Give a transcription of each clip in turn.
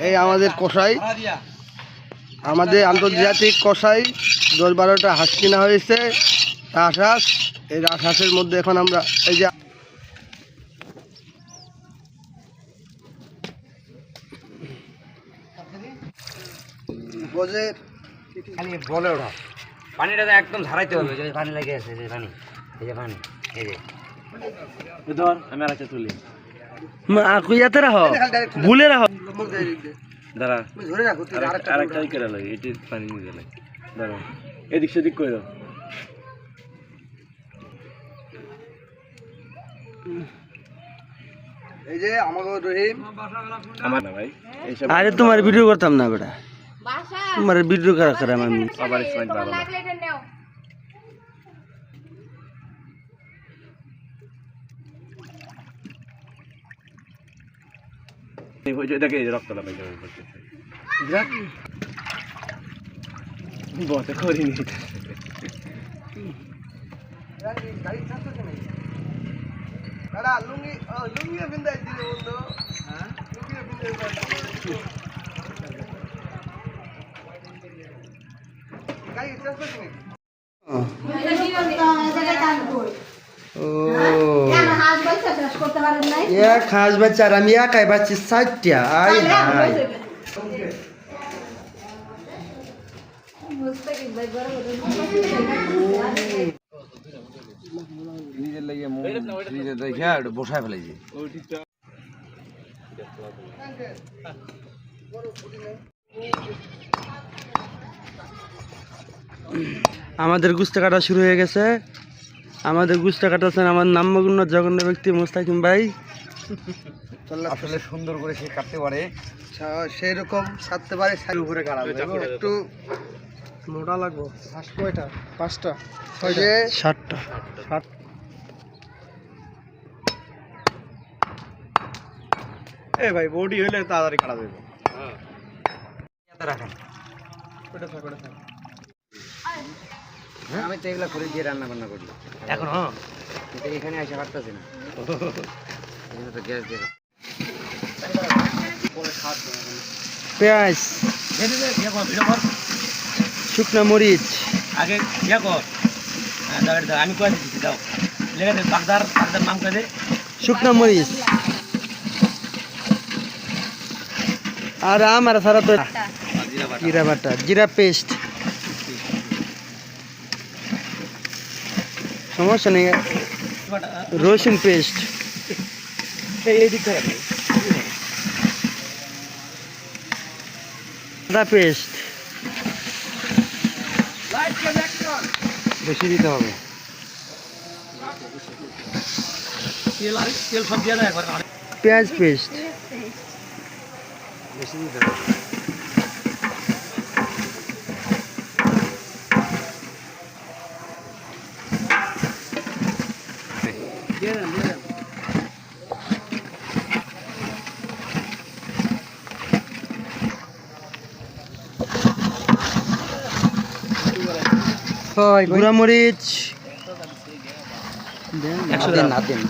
এই আমাদের কষাই আমাদের আন্তর্জাতিক কষাই দশ বারোটা হাঁস কিনা হয়েছে রাজহাঁস এই রাজহাঁসের মধ্যে এখন আমরা এই যে বোঝে বলে ওঠা পানিটা তো একদম ঝাড়াইতে হবে যে পানি লেগে আছে যে পানি এই যে পানি এই যে। ধর আমি আর একটা তুলি। ইয়াতে রাখো? ভুলে রাখো। দাঁড়া ধরে রাখো তুই আরেকটা করে লাগে এটি পানি নিয়ে গেলে দাঁড়া এদিক সেদিক করে দাও। এই যে আমাকে রহিম। আমার না ভাই আরে তোমার ভিডিও করতাম না বেটা তোমার ভিডিও করা করাম আমি আবার ইসমাইল ভালো না এই ওই যে দেখে এই যে রক্তটা পাইতে হবে বতে করিনি দাদা লুঙ্গি ও, লুঙ্গিও বিন্দাই দিলে বন্ধু। হ্যাঁ? লুঙ্গিও বিন্দাই। গাড়ি চেঞ্জ করছি নাকি? ও। এক হাঁস বাচ্চা আর আমি একাই বাচ্চি ষাটটা। আই হাই নিজের লাগিয়ে নিজে দেখে আর বসায় ফেলেছি আমাদের গুস্তা কাটা শুরু হয়ে গেছে। আমাদের গুস্তা কাটাচ্ছেন আমার নাম্যগুণ্য জঘন্য ব্যক্তি মুস্তাকিম ভাই। আসলে সুন্দর করে সে কাটতে পারে। সেই রকম ছাড়তে পারে সাইড উপরে কাটা একটু মোটা লাগবো। কয়টা পাঁচটা। ছয়টা ষাটটা সাত। এ ভাই বডি হলে তাড়াতাড়ি কাটা দেবে রাখেন ওটা থাক ওটা থাক। আমি তো এগুলো করে দিয়ে রান্না বান্না করি। এখন হ্যাঁ। কিন্তু এখানে এসে পারতেছি না। এখানে তো গ্যাস দিয়ে পেঁয়াজ। শুকনা মরিচ। আগে ইয়া কর। আমি করে দিচ্ছি দাও। লেগে দে বাগদার বাগদার নাম করে দে। শুকনা মরিচ। আর আমার সারা তো জিরা বাটা। জিরা পেস্ট। সমস্যা নেই। রসুন পেস্ট আদা পেস্ট বেশি দিতে হবে। পেঁয়াজ পেস্ট বেশি দিতে হবে। গুঁড়া মরিচ। একশো দিন না দিন।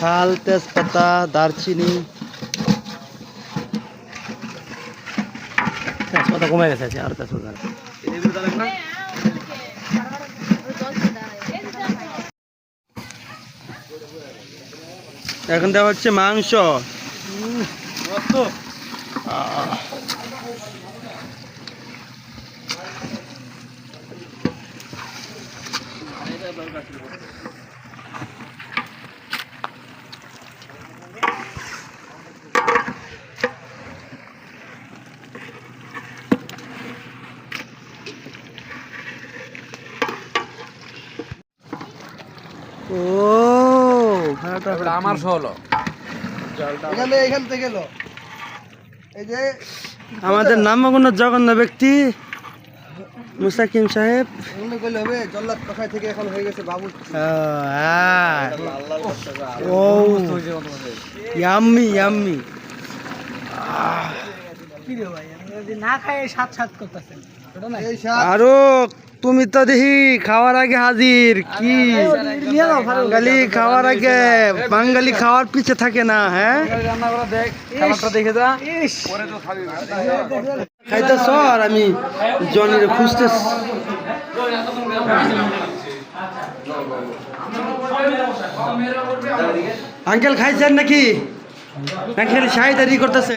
খাল তেজপাতা দারচিনি। তেজপাতা কমে গেছে আর তেজপাতা। এখন দেওয়া হচ্ছে মাংস আহ। আমার হলো এখান থেকে এখান এই যে আমাদের নামগুণ জঘন্য ব্যক্তি মুস্তাকিম সাহেব। হবে জল্লাদ কোথায় থেকে এখন হয়ে গেছে বাবু ও ইয়াম্মি ইয়াম্মি। এই শাক আরও তুমি তো দেখি খাওয়ার আগে হাজির কি? বাঙালি খাওয়ার আগে বাঙালি খাওয়ার পিছে থাকে না হ্যাঁ? খাইতেছ আর আমি জনির খুঁজতেছি। আঙ্কেল খাইছেন নাকি? আঙ্কেল শাহিদারি করতেছে?